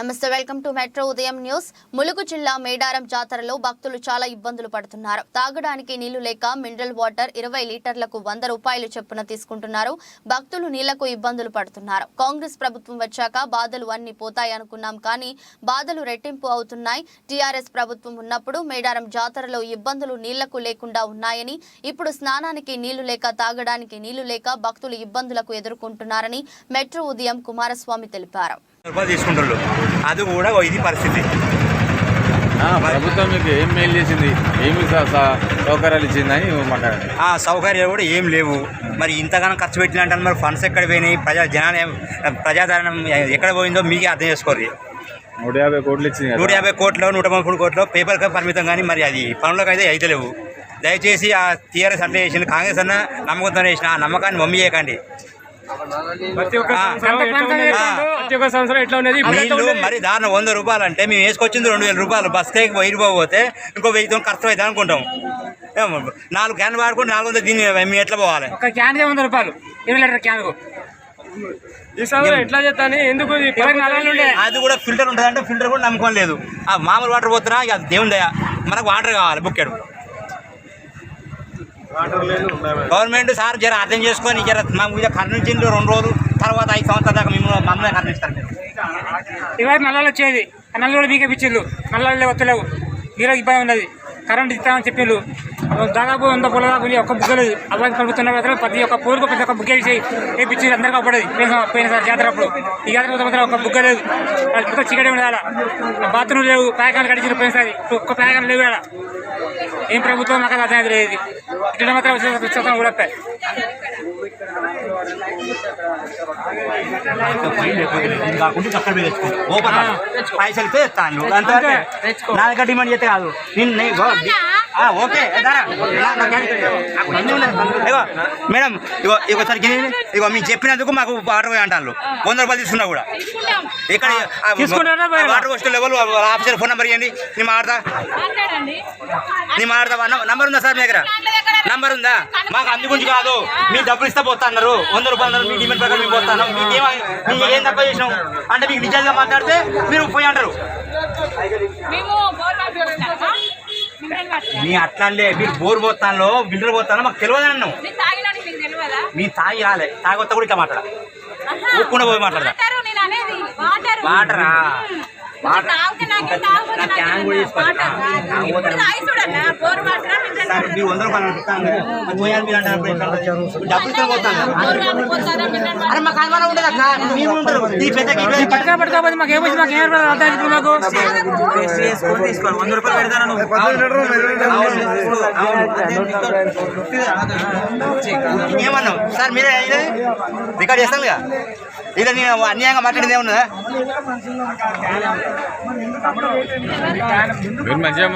నమస్తే welcome to metro Udayam news. Mulugu జిల్లా మేడారం జాతరలో భక్తులు చాలా ఇబ్బందులు పడుతున్నారు. తాగడానికి నీళ్ళు లేక మినరల్ వాటర్ ఇరవై లీటర్లకు వంద రూపాయలు చొప్పున తీసుకుంటున్నారు. భక్తులు నీళ్ళకు ఇబ్బందులు పడుతున్నారు. కాంగ్రెస్ ప్రభుత్వం వచ్చాక బాధలు అన్ని పోతాయనుకున్నాం కానీ బాధలు రెట్టింపు అవుతున్నాయి. టీఆర్ఎస్ ప్రభుత్వం ఉన్నప్పుడు మేడారం జాతరలో ఇబ్బందులు నీళ్ళకు లేకుండా ఉన్నాయని ఇప్పుడు స్నానానికి నీళ్ళు లేక తాగడానికి నీళ్ళు లేక భక్తులు ఇబ్బందులకు ఎదుర్కొంటున్నారని మెట్రో ఉదయం కుమారస్వామి తెలిపారు. రూపాయలు తీసుకుంటారు అది కూడా ఇది పరిస్థితి. ఆ, ప్రభుత్వం మీకు ఏం మేలు చేసింది? ఏమి సౌకర్యాలు ఇచ్చిందని మాట్లాడండి ఆ సౌకర్యాలు కూడా ఏం లేవు. మరి ఇంతగానో ఖర్చు పెట్టినంటారు మరి ఫండ్స్ ఎక్కడ పోయినాయి? ప్రజా జనాలు ప్రజాదరణ ఎక్కడ పోయిందో మీకే అర్థం చేసుకోరు నూట యాభై కోట్లు ఇచ్చింది నూట యాభై కోట్లు నూట ముప్పై కోట్లు పేపర్కి పరిమితం కానీ మరి అది పనులకు అయితే అయితే లేవు. దయచేసి ఆ టీఆర్ఎస్ అట్లా చేసింది. కాంగ్రెస్ అన్న నమ్మకంతో చేసిన. ఆ నమ్మకాన్ని మమ్మీ చేయకండి. ప్రతి ఒక్క. సంవత్సరం ఎట్లా? మరి దాని వంద రూపాయలు అంటే మేము వేసుకొచ్చింది రెండు వేల రూపాయలు. బస్ కేక్ వెయ్యి రూపాయలు పోతే ఇంకో వెయ్యితో ఖర్చు అవుతుంది అనుకుంటాం. నాలుగు క్యాన్లు వాడుకుంటే నాలుగు వందలు దీన్ని మేము ఎట్లా పోవాలి? ఒక క్యాన్కే వంద రూపాయలు. ఇరవై లీటర్ క్యాన్కు. ఈ సంవత్సరం ఎట్లా చేస్తాను? ఎందుకు అది కూడా ఫిల్టర్ ఉంటుంది అంటే ఫిల్టర్ కూడా నమ్మకం లేదు. ఆ మామూలు వాటర్ పోతున్నా ఇక అది దేవుని దయ. మనకు వాటర్ కావాలి బుక్కెడు. గవర్నమెంట్ సార్ జర అర్థం చేసుకొని జర మాకు ఇక కర్ణించింది రెండు రోజులు తర్వాత ఐదు సంవత్సరాల దాకా మేము మమ్మల్ని కర్ణిస్తారు ఇరవై నల్లలు వచ్చేది. ఆ నల్లలు కూడా మీకే పిచ్చిళ్ళు నల్లలు వస్తలేవు మీరే ఇబ్బంది ఉన్నది. కరెంట్ ఇస్తామని చెప్పిండు దాదాపు వంద పొల దాకా ఒక ఒక్క బుగ్గలు అలాగే కలుగుతున్న మాత్రం ప్రతి ఒక్క పూలకు ప్రతి ఒక్క బుగ్గ వేసి పిచ్చి అందరికీ అప్పడది పోయిన సార్ జాతర అప్పుడు. ఈ జాతర మాత్రం ఒక బుగ్గ లేదు. వాళ్ళు మొత్తం చీకటి ఉండాలి బాత్రూమ్ లేవు. ప్యాకాలు కడిచిన పోయినసారి. ఒక్క ప్యాకాలు లేవు ఆడ. ఏం ప్రభుత్వం నాకు అర్థం లేదు. ఇట్లా మాత్రం వచ్చేస్తాం కూడా పైసలు ఇస్తే ఇస్తాను అంతవరకే నా దగ్గర డిమాండ్ చేస్తే కాదు. నేను ఓకే. ఇగో మేడం ఇగో ఇగోసారి ఇగో మీకు చెప్పినందుకు మాకు వాటర్ పోయి అంటారు వంద రూపాయలు తీసుకున్నా కూడా. ఇక్కడ water post level officer phone number ఇవ్వండి నేను మాట్లాడతా. నేను మాట్లాడతా న- నంబర్ ఉందా సార్ మీ దగ్గర? నంబర్ ఉందా? మాకు అందు గురించి కాదు. మీ డబ్బులు ఇస్తే పోతా అన్నారు వంద రూపాయలు అన్నారు మీ డిమాండ్ ప్రకారం మేము పోతాను మీకేం మీకు ఏం తక్కువ చేసినాం? అంటే మీకు నిజంగా మాట్లాడితే మీరు పోయి అంటారు. మేము బోర్ వాటర్ వస్తామా? మిమ్మల్ని పట్టుకోండి. మీ అట్లా అంటే మీరు బోర్ పోతాను బిల్డర్ పోతానో మాకు తెలియదు? మీ తాగి రాలే తాగొత్త కూడా ఇట్లా మాట్లాడ ఆహా. ఊపుకుండా పోయి మాట్లాడదా వాటరు వంద రూపాయలు? డబ్బులు పోతాను అరే మాకు అనుమానం ఉండదు అక్క. ఉంటారు ఈ పట్టుకా మాకు మాకు ఏం అర్థం ఇప్పుడు మాకు? తీసుకొని వంద రూపాయలు పెడతాను ఏమన్నావు? సార్ మీరే ఇదే? రికార్డ్ చేస్తాను ఇదే నేను అన్యాయంగా మాట్లాడింది ఏమన్నా? మీరు మంచిగా